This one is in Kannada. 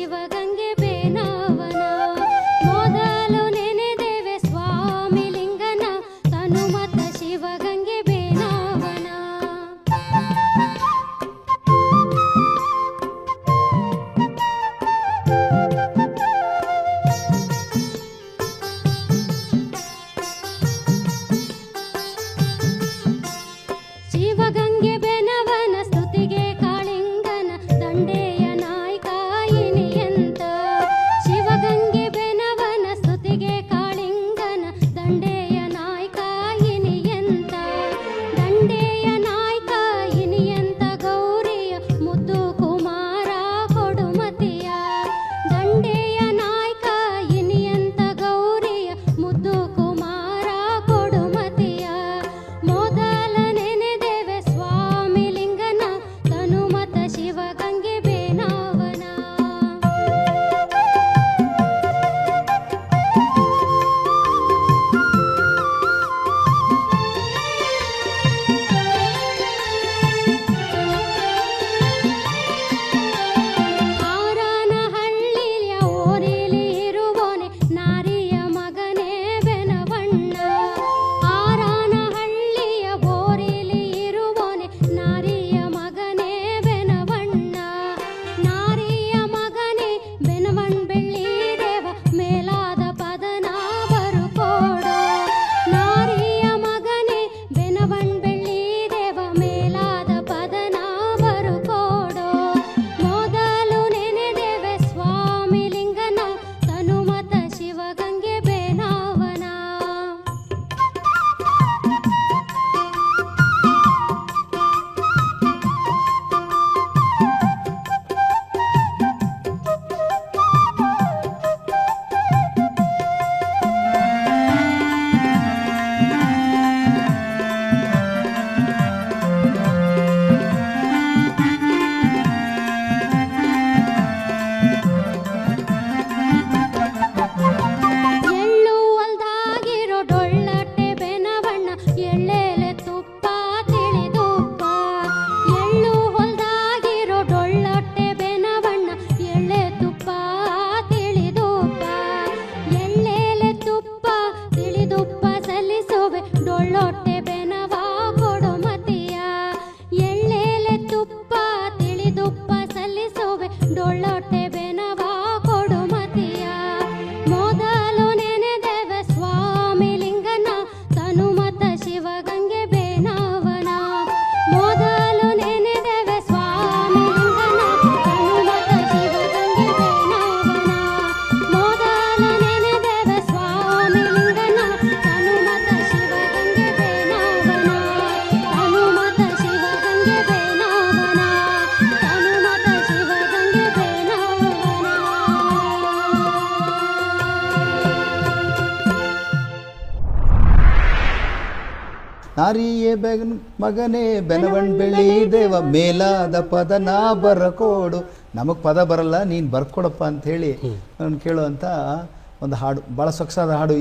Shivagange Tú pasas le sube dolor. ನಾರಿಯೇ ಬೆಗನ್ ಮಗನೇ ಬೆನವಣ್ ಬೆಳಿ ದೇವ ಮೇಲಾದ ಪದ ನಾ ಬರಕೋಡು. ನಮಗೆ ಪದ ಬರಲ್ಲ ನೀನು ಬರ್ಕೊಡಪ್ಪ ಅಂತ ಹೇಳಿ ನಾನು ಕೇಳುವಂಥ ಒಂದು ಹಾಡು ಭಾಳ ಸೊಗಸಾದ ಹಾಡು.